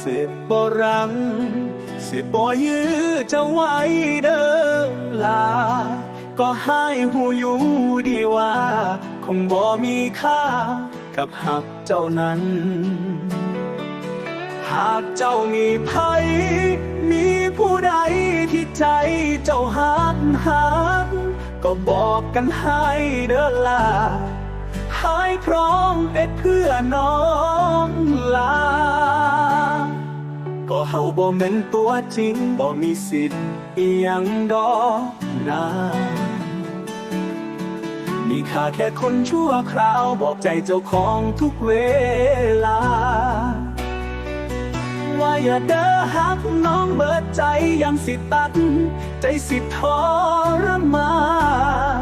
สิบ่รัง สิบ่ยื้อจะไว้เด้อลา ก็ให้หูอยู่ดีว่า คงบ่มีค่า กับหักเจ้านั้น หากเจ้ามีภัย มีผู้ใดที่ใจเจ้าหักหักก็บอกกันให้เด้อล่ะให้พร้อมเป็นเพื่อน้องลา ก็เฮาบ่แม่นตัวจริงบ่มีสิทธิ์อีหยังดอกนะมีค่าแค่คนชั่วคราวบอกใจเจ้าของทุกเวลา ว่าอย่าเด้อหักน้องเบิดใจยังสิตัด ใจสิทรมา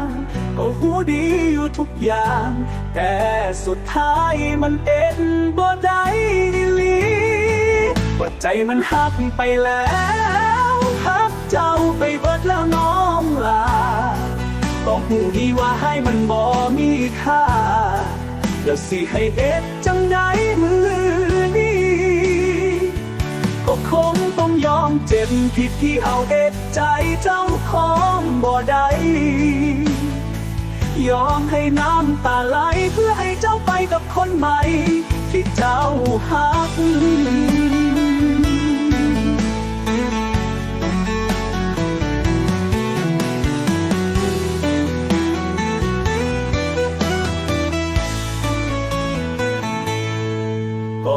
นก็หูดีอยู่ทุกอย่าง แต่สุดท้ายมันเอ็นบ่ได้ลี ว่าใจมันหักไปแล้วหักเจ้าไปเบิดแล้วน้องลาก็หูดีว่าให้มันบ่มีค่าแล้วสิให้เอ็ดจังใดมือนี้ก็คงต้องยอมเจ็บผิดที่เอาเอ็ดใจเจ้าของบ่ได้ยอมให้น้ำตาไหลเพื่อให้เจ้าไปกับคนใหม่ที่เจ้าหัก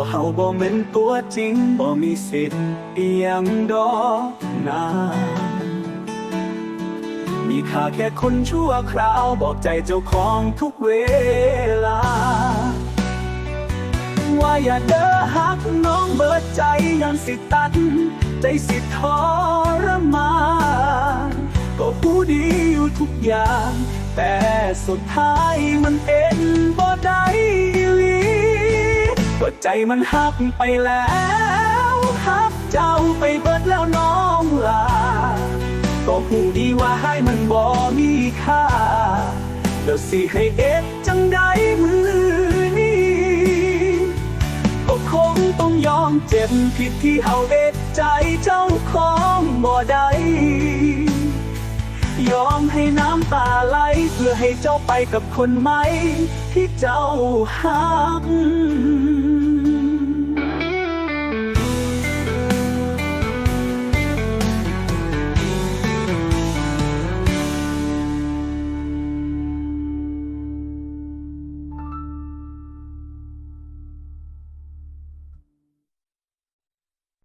เฮาบ่แม่นตัวจริงบ่มีสิทธิ์อีหยังดอกนะมีค่าแค่คนชั่วคราวบอกใจเจ้าของทุกเวลา ว่าอย่าเด้อหักน้องเบิดใจยันสิตัด ใจสิทรมานก็ผู้ดีอยู่ทุกอย่าง แต่สุดท้ายมันเอ็นบ่ได้อี หลีก็ใจมันหักไปแล้วหักเจ้าไปเบิดแล้วน้องลาก็หูดีว่าให้มันบ่มีค่าแล้วสิให้เอ็ดจังใดมือนี้ก็คงต้องยอมเจ็บผิดที่เอาเอ็ดใจเจ้าของบ่ได้ ยอมให้น้ำตาไหล เพื่อให้เจ้าไปกับคนใหม่ที่เจ้าหัก